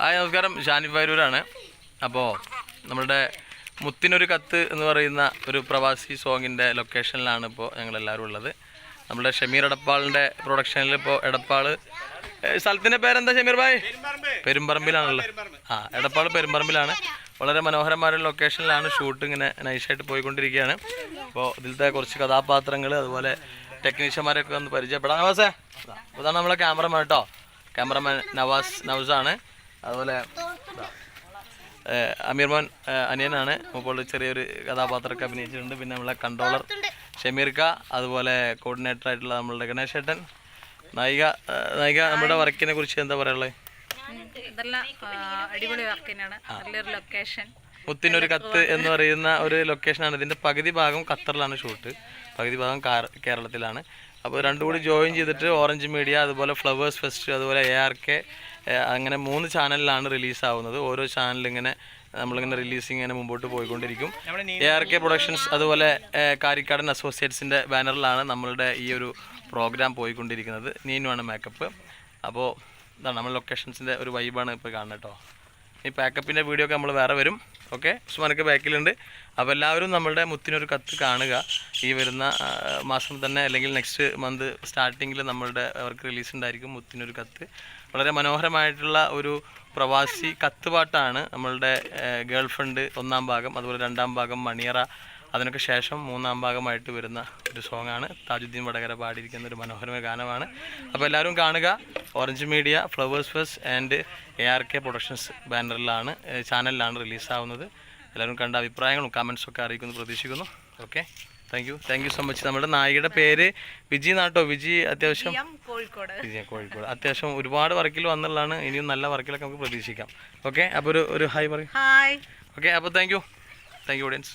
Hi നമസ്കാരം. ഷാനി ഫൈരൂരാണ് അപ്പോൾ നമ്മുടെ മുത്തിനൊരു കത്ത് എന്ന് പറയുന്ന ഒരു പ്രവാസി സോങ്ങിന്റെ ലൊക്കേഷനിലാണ് ഇപ്പോൾ ഞങ്ങളെല്ലാവരും ഉള്ളത്. നമ്മുടെ ഷമീർ എടപ്പാളിന്റെ പ്രൊഡക്ഷനിൽ ഇപ്പോൾ എടപ്പാൾ സ്ഥലത്തിന്റെ പേരെന്താ ഷമീർ ഭായ്? പെരുമ്പറമ്പിലാണല്ലോ ആ എടപ്പാൾ പെരുമ്പറമ്പിലാണ്. വളരെ മനോഹരമായ ലൊക്കേഷനിലാണ് ഷൂട്ട് ഇങ്ങനെ നൈസായിട്ട് പോയിക്കൊണ്ടിരിക്കുകയാണ്. അപ്പോൾ ഇതിലത്തെ കുറച്ച് കഥാപാത്രങ്ങൾ അതുപോലെ ടെക്നീഷ്യന്മാരൊക്കെ ഒന്ന് പരിചയപ്പെടാം. നവാസേ അതാണ് നമ്മളെ ക്യാമറമാൻ കേട്ടോ. ക്യാമറമാൻ നവാസ് നവാസാണ് അതുപോലെ അമീർമോൻ അമീർ മോൻ ഏഹ് അനിയനാണ്. ഇപ്പോൾ ചെറിയൊരു കഥാപാത്രമൊക്കെ അഭിനയിച്ചിട്ടുണ്ട്. പിന്നെ നമ്മളെ കൺട്രോളർ ഷമീർക്ക അതുപോലെ കോർഡിനേറ്റർ ആയിട്ടുള്ള നമ്മളുടെ ഗണേഷ് ഏട്ടൻ. നായിക നായിക നമ്മുടെ വർക്കിനെ കുറിച്ച് എന്താ പറയാനുള്ളത് ഇതെല്ലാം അടിപൊളി നല്ലൊരു ലൊക്കേഷൻ മുത്തിനൊരു കത്ത് എന്ന് പറയുന്ന ഒരു ലൊക്കേഷനാണ് ഇതിന്റെ പകുതി ഭാഗം ഖത്തറിലാണ് ഷൂട്ട്. പകുതി ഭാഗം കേരളത്തിലാണ്. അപ്പോൾ രണ്ടും കൂടി ജോയിൻ ചെയ്തിട്ട് ഓറഞ്ച് മീഡിയ അതുപോലെ ഫ്ലവേഴ്സ് ഫെസ്റ്റ് അതുപോലെ എ ആർ കെ അങ്ങനെ മൂന്ന് ചാനലിലാണ് റിലീസാവുന്നത് ഓരോ ചാനലിങ്ങനെ നമ്മളിങ്ങനെ റിലീസിങ് ഇങ്ങനെ മുമ്പോട്ട് പോയിക്കൊണ്ടിരിക്കും. എ ആർ കെ പ്രൊഡക്ഷൻസ് അതുപോലെ കാരിക്കാടൻ അസോസിയേറ്റ്സിന്റെ ബാനറിലാണ് നമ്മളുടെ ഈ ഒരു പ്രോഗ്രാം പോയിക്കൊണ്ടിരിക്കുന്നത്. നീനുമാണ് മേക്കപ്പ് അപ്പോൾ ഇതാണ് നമ്മൾ ലൊക്കേഷൻസിന്റെ ഒരു വൈബാണ് ഇപ്പോൾ കാണുന്നത് കേട്ടോ. ഈ പാക്കപ്പിന്റെ വീഡിയോ ഒക്കെ നമ്മൾ വേറെ വരും. ഓക്കെ ഉസ്മാനൊക്കെ ബാക്കിലുണ്ട്. അപ്പോൾ എല്ലാവരും നമ്മളുടെ മുത്തിനൊരു കത്ത് കാണുക. ഈ വരുന്ന മാസം തന്നെ അല്ലെങ്കിൽ നെക്സ്റ്റ് മന്ത് സ്റ്റാർട്ടിങ്ങിൽ നമ്മളുടെ അവർക്ക് റിലീസ് ഉണ്ടായിരിക്കും മുത്തിനൊരു കത്ത്. വളരെ മനോഹരമായിട്ടുള്ള ഒരു പ്രവാസി കത്ത് പാട്ടാണ് നമ്മളുടെ ഗേൾ ഫ്രണ്ട് ഒന്നാം ഭാഗം അതുപോലെ രണ്ടാം ഭാഗം മണിയറ അതിനൊക്കെ ശേഷം മൂന്നാം ഭാഗമായിട്ട് വരുന്ന ഒരു സോങ്ങാണ്. താജുദ്ദീൻ വടകര പാടിയിരിക്കുന്ന ഒരു മനോഹരമായ ഗാനമാണ്. അപ്പോൾ എല്ലാവരും കാണുക. Orange Media Flowers Fest and A R K Productions ബാനറിലാണ് ചാനലിലാണ് റിലീസാവുന്നത്. എല്ലാവരും കണ്ട അഭിപ്രായങ്ങളും കമൻസും ഒക്കെ അറിയിക്കുന്നു പ്രതീക്ഷിക്കുന്നു. Okay thank you thank you so much നമ്മുടെ നായികയുടെ പേര് വിജി നാട്ടോ വിജി അത്യാവശ്യം വിജയ കോഴിക്കോട്. അത്യാവശ്യം ഒരുപാട് വർക്കിൽ വന്നുള്ളതാണ്. ഇനിയും നല്ല വർക്കിലൊക്കെ നമുക്ക് പ്രതീക്ഷിക്കാം. ഓക്കെ അപ്പോൾ ഒരു ഒരു ഹായ് പറയും. ഓക്കെ അപ്പോൾ thank you thank you audience